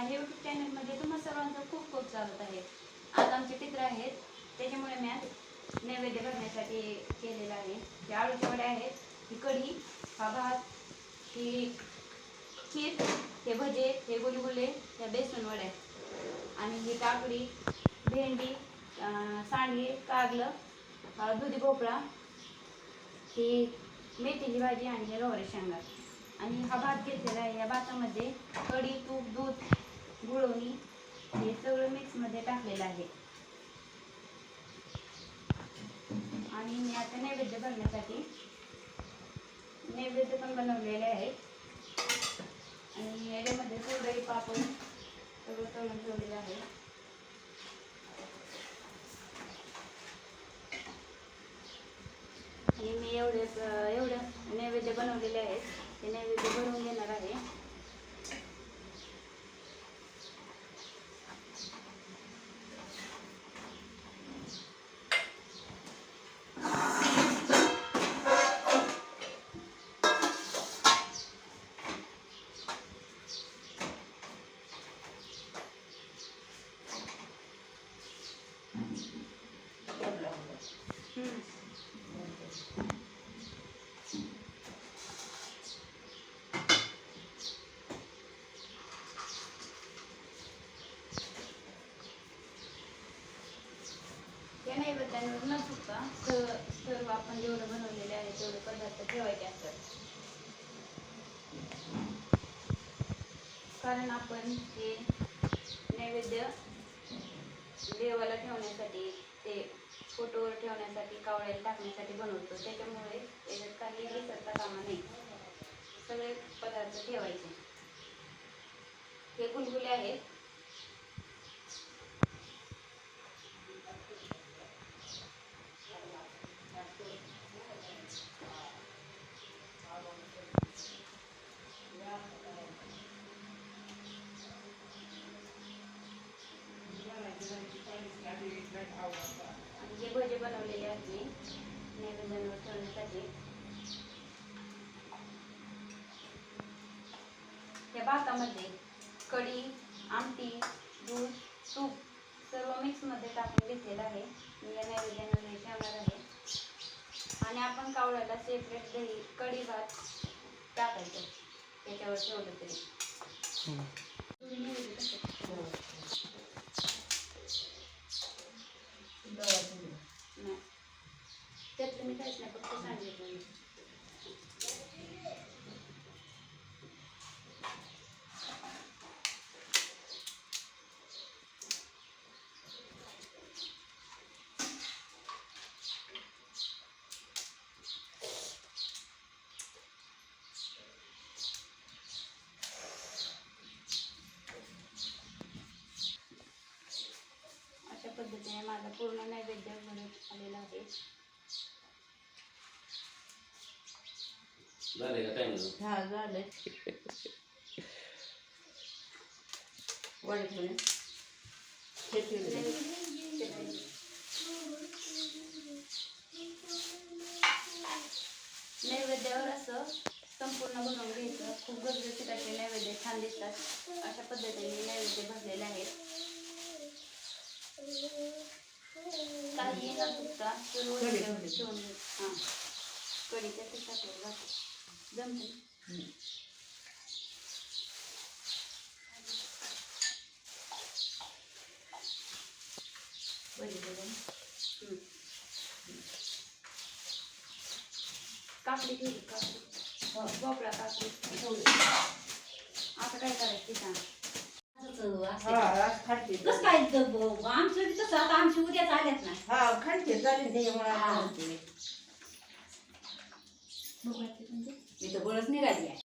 माझ्या यूट्यूब चॅनलमध्ये तुम्हा सर्वांचं खूप खूप स्वागत आहे. आज आमचे चित्र आहेत. त्याच्यामुळे मी आज नैवेद्य करण्यासाठी केलेलं आहे. ते आळूचे वडे आहेत ही कढी हा भात ही खीर हे भजे हे गुलगुले ह्या बेसन वड्या आणि ही काकडी भेंडी सांडगे कागलं दुधी भोपळा ही मेथीची भाजी आणि हे गवारी शेंगा. आणि हा भात घेतलेला आहे. या भातामध्ये कढी तूप दूध गुळवणी हे सगळं मिक्समध्ये टाकलेलं आहे. आणि मी आता नैवेद्य बनण्यासाठी नैवेद्य पण बनवलेले आहे आणि याच्यामध्ये कुरडई पापड सगळं तळून ठेवलेलं आहे. हे मी एवढे एवढं नैवेद्य बनवलेले आहेत. ते नैवेद्य बनवून त्या नैवेद्यावर न चुकता स- सर्व आपण जेवढं बनवलेले आहे तेवढे पदार्थ ठेवायचे असतात. कारण आपण ते नैवेद्य देवाला ठेवण्यासाठी ते फोटोवर ठेवण्यासाठी कावळ्याला टाकण्यासाठी बनवतो. त्याच्यामुळे त्याच्यात काही विसरता कामा नाही सगळे पदार्थ ठेवायचे. हे गुलगुले आहेत. हे भजे बनवलेले आहेत मी नैवेद्यांवर ठेवण्यासाठी. या भातामध्ये कढी आमटी दूध तूप सर्व मिक्समध्ये टाकून घेतलेलं आहे. मी या नैवेद्यांवर हे ठेवणार आहे. आणि आपण कावळ्याला सेपरेट दही कढी भात टाकायचं. त्याच्यावर ठेवलं तरी तुम्ही नैवेद्य कसं नाही त्यातलं मी काहीच नाही फक्त सांगितलं मी. अशा पद्धतीने पूर्ण नैवेद्य बनत आलेला आहे. झाले का टाइम हा झालं वडे ठेवले हे ठेवले नैवेद्यावर असं संपूर्ण भरून घ्यायचं. खूप गरजेचे असे नैवेद्य छान दिसतात. अशा पद्धतीने नैवेद्य भरलेले आहेत. काही हां. कढीच्या ते टाकलं जातं. जमते. काकडी ठेवली काकडी. हो. भोपळा काकडी. आता काय करायचं सांग. हा कसं काय आमचं बी तसं आता आमची उद्याच आल्यात ना चालेल त्याच्यामुळे तर बळच निघाली आहे.